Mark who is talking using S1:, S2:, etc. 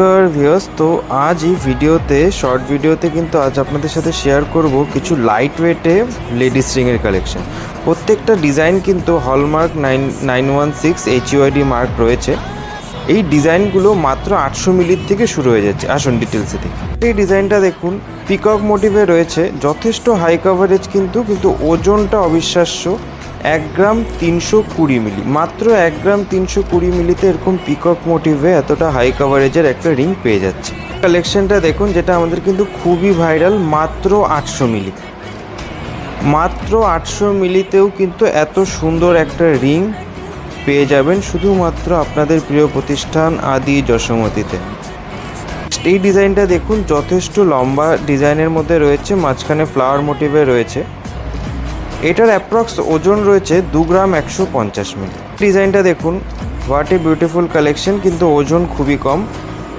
S1: নমস্কার ভিউয়ার্স তো আজ এই ভিডিওতে শর্ট ভিডিওতে কিন্তু আজ আপনাদের সাথে শেয়ার করব কিছু লাইট ওয়েটে লেডিস রিংয়ের কালেকশন প্রত্যেকটা ডিজাইন কিন্তু hallmark nine nine one six HUID mark রয়েছে। এই ডিজাইনগুলো মাত্র আটশো মিলির থেকে শুরু হয়ে যাচ্ছে। আসুন ডিটেলসে দেখি। এই ডিজাইনটা দেখুন পিকক মোটিভে রয়েছে। যথেষ্ট হাই কভারেজ কিন্তু কিন্তু ওজনটা অবিশ্বাস্য। এক গ্রাম তিনশো কুড়ি মিলি। মাত্র এক গ্রাম তিনশো কুড়ি মিলিতে এরকম পিকক মোটিভে এতটা হাই কভারেজের একটা রিং পেয়ে যাচ্ছে। কালেকশনটা দেখুন, যেটা আমাদের কিন্তু খুবই ভাইরাল মাত্র আটশো মিলি। মাত্র আটশো মিলিতেও কিন্তু এত সুন্দর একটা রিং পেয়ে যাবেন শুধুমাত্র আপনাদের প্রিয় প্রতিষ্ঠান আদি যশোমতিতে। এই ডিজাইনটা দেখুন, যথেষ্ট লম্বা ডিজাইনের মধ্যে রয়েছে, মাঝখানে ফ্লাওয়ার মোটিভে রয়েছে। এটার অ্যাপ্রক্স ওজন রয়েছে দু গ্রাম একশো পঞ্চাশ মিলি। ডিজাইনটা দেখুন হোয়াট এ বিউটিফুল কালেকশন কিন্তু ওজন খুবই কম।